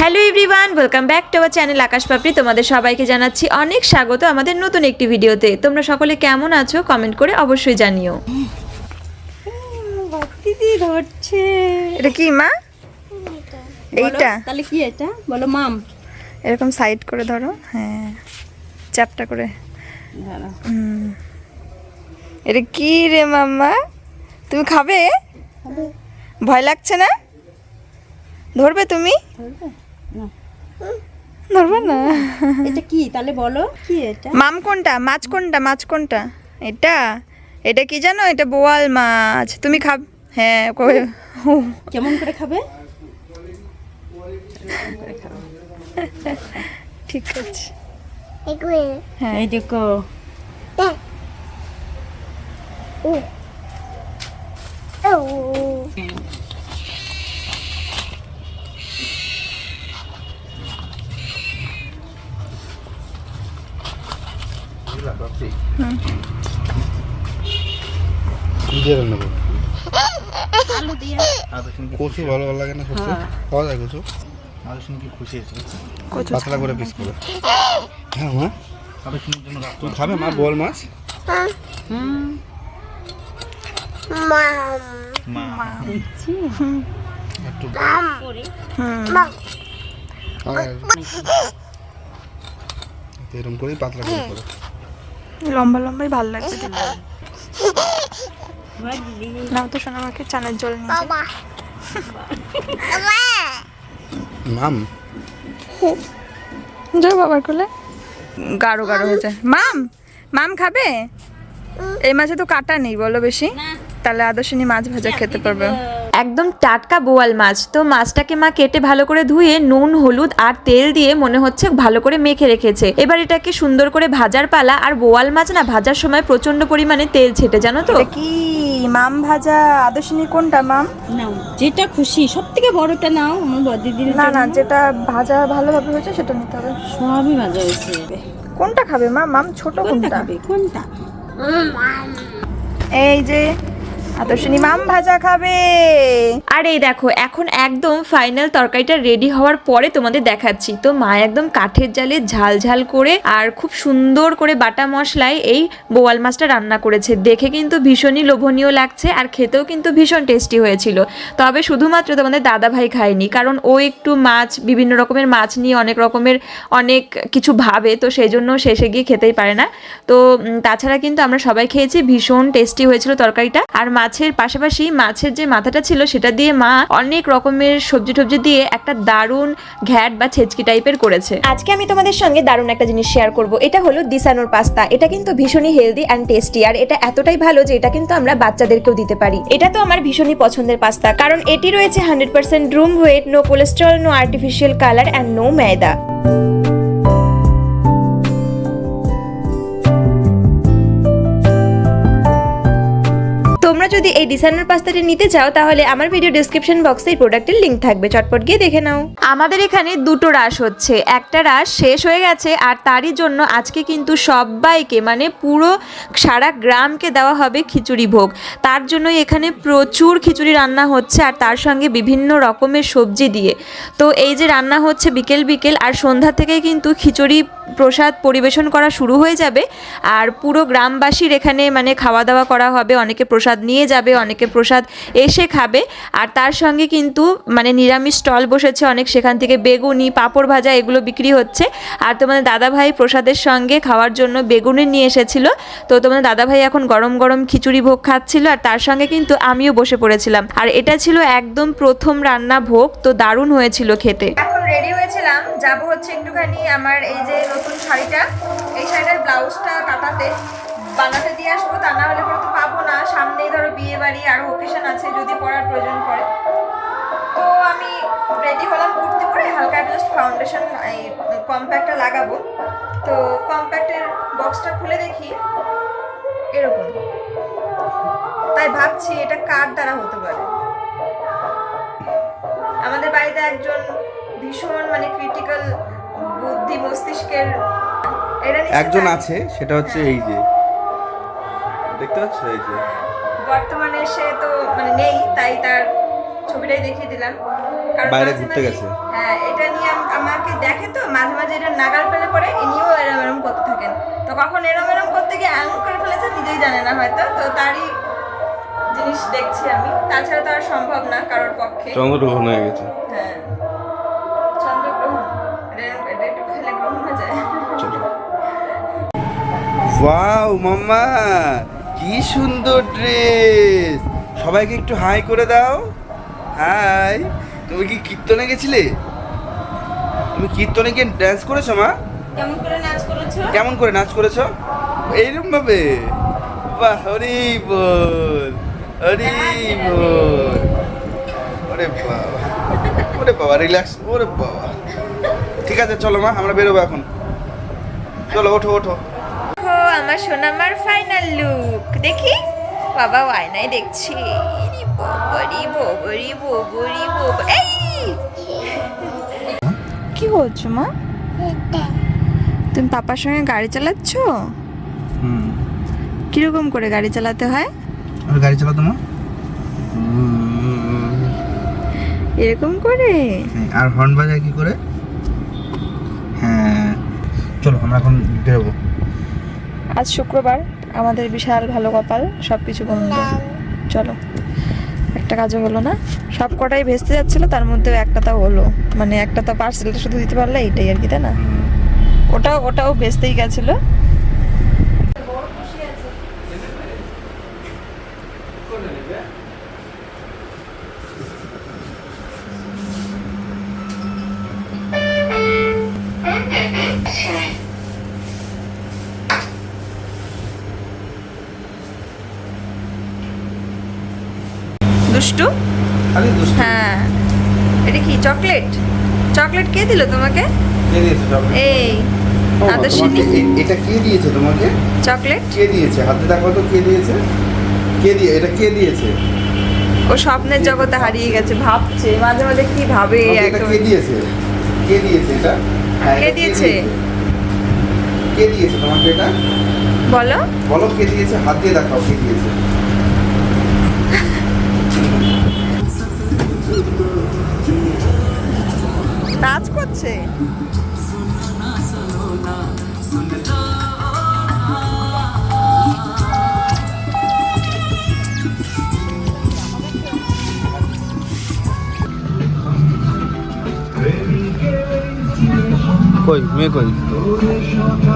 Hello everyone welcome back to our channel Akash Papri. তোমাদের সবাইকে জানাচ্ছি অনেক স্বাগত আমাদের নতুন একটি ভিডিওতে। তোমরা সকলে কেমন আছো? কমেন্ট করে অবশ্যই জানিও। দিদি ধরছে। এটা কি মা? বলো, এইটা? তাহলে কি এটা? বলো মাম। এরকম সাইড করে ধরো হ্যাঁ। চ্যাপটা করে। হুম। এটা কি রে মাম্মা? তুমি খাবে। ভয় লাগছে না? ধরবে তুমি? ধরবে? না। ধরবে না। এটা কি? তাহলে বলো কি এটা? মাম কোনটা? মাছ কোনটা? মাছ কোনটা? এটা? এটা কি জানো? এটা বোয়াল মাছ। তুমি খাব হ্যাঁ কেমন করে খাবে? ঠিক আছে। হ্যাঁ এই দেখো। নিজে রান্না কচু ভালো ভালো লাগে না কচু? হ্যাঁ। পাওয়া যায় কচু? আলু শুনে কি খুশি হয়েছে। কচু পাতলা করে পিস করে। হ্যাঁ মা। আলু জন্য রাখো। খাবে মা বোয়াল মাছ? হুম মা। দেখছি একটু করে। আর এরকম করেই পাতলা করে করো। লম্বা লম্বাই ভালো লাগবে দিদি নাও তো শোনা আমাকে চানের জল নিয়ে মাম। যাও বাবার কোলে। গাঢ় গাঢ় হয়ে যায়। মাম মাম খাবে? এই মাছে তো কাটা নেই বলো বেশি। তাহলে আদর্শিনী মাছ ভাজা খেতে পারবে। একদম টাটকা বোয়াল মাছ। তো মাছটাকে মা কেটে ভালো করে ধুয়ে নুন হলুদ আর তেল দিয়ে মনে হচ্ছে ভালো করে মেখে রেখেছে। এবার এটাকে সুন্দর করে ভাজার পালা আর বোয়াল মাছ না ভাজার সময় প্রচণ্ড পরিমাণে তেল ছেটে জানো তো? কি মাম ভাজা আদর্শিনী কোনটা মাম? নাও যেটা খুশি সব থেকে বড়টা নাও আমার বড় দিদির না না যেটা ভাজা ভালোভাবে হয়েছে সেটা নিতে হবে। সবই ভাজা হয়েছে। কোনটা খাবে মা মাম ছোট কোনটা কোনটা? খাবে? কোনটা? এই যে আদর্শিনী মাম ভাজা খাবে। আর এই দেখো, এখন একদম ফাইনাল তরকারিটা রেডি হওয়ার পরে তোমাদের দেখাচ্ছি। তো মা একদম কাঠের জালে ঝাল ঝাল করে আর খুব সুন্দর করে বাটা মশলায় এই বোয়াল মাছটা রান্না করেছে। দেখে কিন্তু ভীষণই লোভনীয় লাগছে আর খেতেও কিন্তু ভীষণ টেস্টি হয়েছিল। তবে শুধুমাত্র তোমাদের দাদা ভাই খায়নি, কারণ ও একটু মাছ, বিভিন্ন রকমের মাছ নিয়ে অনেক রকমের অনেক কিছু ভাবে, তো সেই জন্য শেষে গিয়ে খেতেই পারে না। তো তাছাড়া কিন্তু আমরা সবাই খেয়েছি, ভীষণ টেস্টি হয়েছিল তরকারিটা। আর মাছের পাশাপাশি মাছের যে মাথাটা ছিল সেটা দিয়ে মা অনেক রকমের সবজি টবজি দিয়ে একটা দারুণ ঘ্যাট বা ছেচকি টাইপের করেছে। আজকে আমি তোমাদের সঙ্গে দারুণ একটা জিনিস শেয়ার করব। এটা হলো দিসানোর পাস্তা। এটা কিন্তু ভীষণই হেলদি অ্যান্ড টেস্টি আর এটা এতটাই ভালো যে এটা কিন্তু আমরা বাচ্চাদেরকেও দিতে পারি। এটা তো আমার ভীষণই পছন্দের পাস্তা, কারণ এটি রয়েছে hundred percent durum wheat no cholesterol no artificial colour and no maida যদি এই ডিজাইনার পাস্তাটি নিতে চাও, তাহলে আমার ভিডিও ডিসক্রিপশন বক্সে এই প্রোডাক্টের লিংক থাকবে। চটপট গিয়ে দেখে নাও। আমাদের এখানে দুটো রাস হচ্ছে। একটা রাস শেষ হয়ে গেছে, আর তারই জন্য আজকে কিন্তু সবাইকে মানে পুরো সারা গ্রামকে দেওয়া হবে খিচুড়ি ভোগ। তার জন্যই এখানে প্রচুর খিচুড়ি রান্না হচ্ছে, আর তার সঙ্গে বিভিন্ন রকমের সবজি দিয়ে। তো এই যে রান্না হচ্ছে বিকেল বিকেল, আর সন্ধ্যা থেকে কিন্তু খিচুড়ি প্রসাদ পরিবেশন করা শুরু হয়ে যাবে। আর পুরো গ্রামবাসীর এখানে মানে খাওয়া দাওয়া করা হবে, অনেকে প্রসাদ নিয়ে যাবে, অনেকে প্রসাদ এসে খাবে। আর তার সঙ্গে কিন্তু মানে নিরামিষ স্টল বসেছে অনেক, সেখান থেকে বেগুনি, পাঁপড় ভাজা এগুলো বিক্রি হচ্ছে। আর তোমাদের দাদাভাই প্রসাদের সঙ্গে খাওয়ার জন্য বেগুনি নিয়ে এসেছিল। তো তোমাদের দাদাভাই এখন গরম গরম খিচুড়ি ভোগ খাচ্ছিল, আর তার সঙ্গে কিন্তু আমিও বসে পড়েছিলাম। আর এটা ছিল একদম প্রথম রান্না ভোগ, তো দারুণ হয়েছিল খেতে। এখন রেডি হয়েছিলাম। যাব হচ্ছে একটুখানি আমার এই যে নতুন শাড়িটা, এই শাড়িটার ব্লাউজটা কাটাতে। বানাতে দিয়ে আসব তা না হলে পরে তো পাবো না। সামনেই ধরো বিয়ে বাড়ি আরও ওকেশন আছে যদি পড়ার প্রয়োজন পড়ে। তো আমি রেডি হলাম কুর্তি পরে হালকা জাস্ট ফাউন্ডেশন এই কম্প্যাক্টটা লাগাবো। তো কম্প্যাক্টের বক্সটা খুলে দেখি। এরকম। তাই ভাবছি এটা কার দ্বারা হতে পারে? আমাদের বাড়িতে একজন ভীষণ মানে ক্রিটিক্যাল বুদ্ধি মস্তিষ্কের একজন আছে সেটা হচ্ছে এই যে দেখতে পাচ্ছ এই যে? বর্তমানে সে তো মানে নেই তাই তার ছবিটাই দেখিয়ে দিলাম। বাইরে ঘুরতে গেছে। হ্যাঁ এটা নিয়ে আমি আমাকে দেখে তো মাঝে মাঝে এটা নাগাল পেলে পরে ইনিও এরম এরম করতে থাকেন। তো কখন এরম এরম করতে গিয়ে আঙুল করে ফেলেছে নিজেই জানে না হয়তো তো তারই জিনিস দেখছি আমি। তাছাড়া তো আর সম্ভব না কারোর পক্ষে। চন্দ্রগ্রহণ হয়ে গেছে। হ্যাঁ। চন্দ্রগ্রহণ। এটা একটু খেলে গ্রহণ হয়ে যায়। Wow mama! কি সুন্দর ড্রেস সবাইকে একটু হাই করে দাও। হাই তুমি কি কীর্তনে গেছিলে? তুমি কীর্তনে গিয়ে ড্যান্স করেছ মা? কেমন করে নাচ করেছ? কেমন করে নাচ করেছ? এইরকম ভাবে বাহ হরি বল হরি বল ওরে বাবা ওরে বাবা রিল্যাক্স ওরে বাবা। ঠিক আছে চলো মা আমরা বেরোবো এখন। চলো ওঠো ওঠো। আমার সোনামার ফাইনাল লুক দেখি? বাবা আয়নায় দেখছি। ববরি ববরি ববরি বব এই! কি করছ মা? তুমি পাপার সঙ্গে গাড়ি চালাচ্ছ? হুম। কীরকম করে গাড়ি চালাতে হয়? আর গাড়ি চালাতো মা? এরকম করে? আর হর্ন বাজায় কি করে? হ্যাঁ চলো আমরা এখন বেরোবো। আজ শুক্রবার। আমাদের বিশাল ভালো কপাল সব কিছু বন্ধ। চলো একটা কাজও হলো না। সব কটাই ভেস্তে যাচ্ছিল তার মধ্যেও একটা তো হলো। মানে একটা তো পার্সেলটা শুধু দিতে পারলে এইটাই আর কি তাই না? ওটাও ওটাও ভেস্তেই গেছিল। দুষ্টু? হ্যাঁ। এটা কি চকলেট? চকলেট কে দিল তোমাকে? এই আদর্শিনী। এটা কে দিয়েছে তোমাকে? চকলেট? কে দিয়েছে? হাতে দেখো তো কে দিয়েছে? কে দিয়ে এটা কে দিয়েছে? ও স্বপ্নের জগতে হারিয়ে গেছে ভাবছে মাঝে মাঝে কি ভাবে তোমাকে এটা কে দিয়েছে? কে দিয়েছে এটা? হ্যাঁ, কে দিয়েছে? কে দিয়েছে তোমাকে এটা? বলো। বলো কে দিয়েছে? হাত দিয়ে দেখাও কে দিয়েছে? করছে কই মেয়ে কই?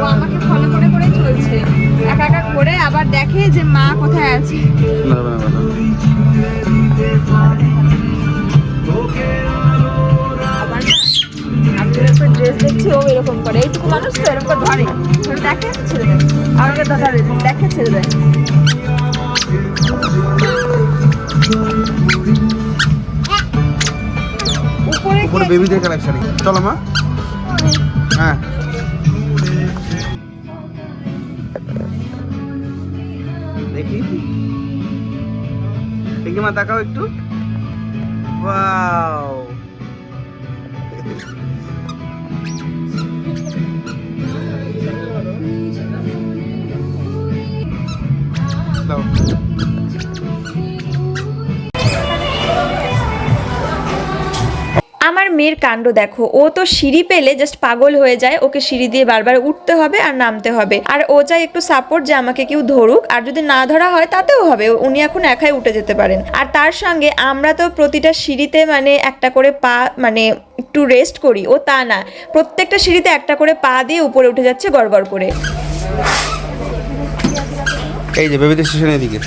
ও আমাকে ফলো করে করে চলছে। একা একা করে আবার দেখে যে মা কোথায় আছে। না না না। দেখছি ও এরকম করে। এইটুকু মানুষ তো এরকম করে ধরে। ধরে দেখে ছেড়ে দেয়। আমাকে ধরে দেখে ছেড়ে দেয়। উপরে বেবিদের কালেকশন চলো মা। হ্যাঁ। দেখি। দেখি মা তাকাও একটু। ওয়াও দাও। আমার মেয়ের কাণ্ড দেখো। ও তো সিঁড়ি পেলে জাস্ট পাগল হয়ে যায়। ওকে সিঁড়ি দিয়ে বারবার উঠতে হবে আর নামতে হবে। আর ও চাই একটু সাপোর্ট যে আমাকে কেউ ধরুক। আর যদি না ধরা হয়, তাতেও হবে। উনি এখন একাই উঠে যেতে পারেন। আর তার সঙ্গে আমরা তো প্রতিটা সিঁড়িতে মানে একটা করে পা মানে একটু রেস্ট করি। ও তা না। প্রত্যেকটা সিঁড়িতে একটা করে পা দিয়ে উপরে উঠে যাচ্ছে গড়গড় করে। এই যে বেবিদের স্টেশনের দিকে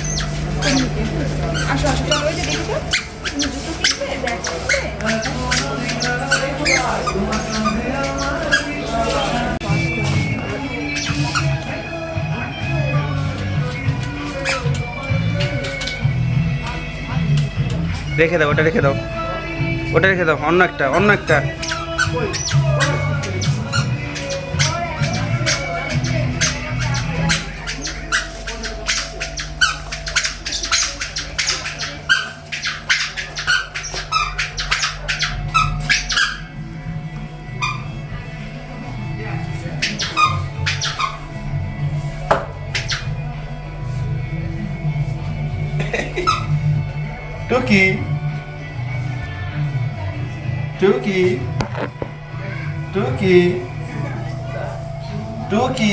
রেখে দাও, ওটা রেখে দাও। ওটা রেখে দাও, অন্য একটা অন্য একটা। টুকি টুকি টুকি টুকি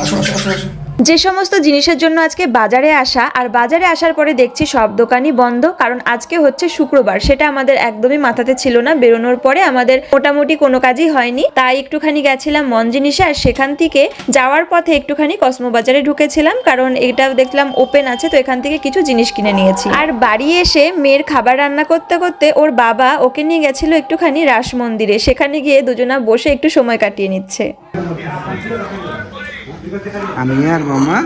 আসো আসো আসো আসো যে সমস্ত জিনিসের জন্য আজকে বাজারে আসা, আর বাজারে আসার পরে দেখছি সব দোকানই বন্ধ, কারণ আজকে হচ্ছে শুক্রবার। সেটা আমাদের একদমই মাথাতে ছিল না, বেরোনোর পরে আমাদের মোটামুটি কোনো কাজই হয়নি। তাই একটুখানি গেছিলাম মন জিনিসে আর সেখান থেকে যাওয়ার পথে একটুখানি কসমো বাজারে ঢুকেছিলাম, কারণ এটা দেখলাম ওপেন আছে, তো এখান থেকে কিছু জিনিস কিনে নিয়েছি। আর বাড়ি এসে মেয়ের খাবার রান্না করতে করতে ওর বাবা ওকে নিয়ে গেছিল একটুখানি রাস মন্দিরে। সেখানে গিয়ে দুজনা বসে একটু সময় কাটিয়ে নিচ্ছে। আমি আর মামা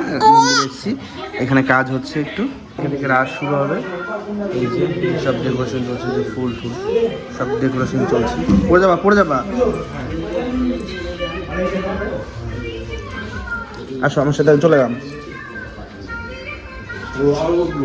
এসেছি। এখানে কাজ হচ্ছে একটু। এখান থেকে শুরু হবে। সব ডেকোরেশন চলছে যে ফুল ফুল সব ডেকোরেশন চলছে। পড়ে যাবা পড়ে যাবা। আসো, আমার সাথে চলে গেলাম। আর বলব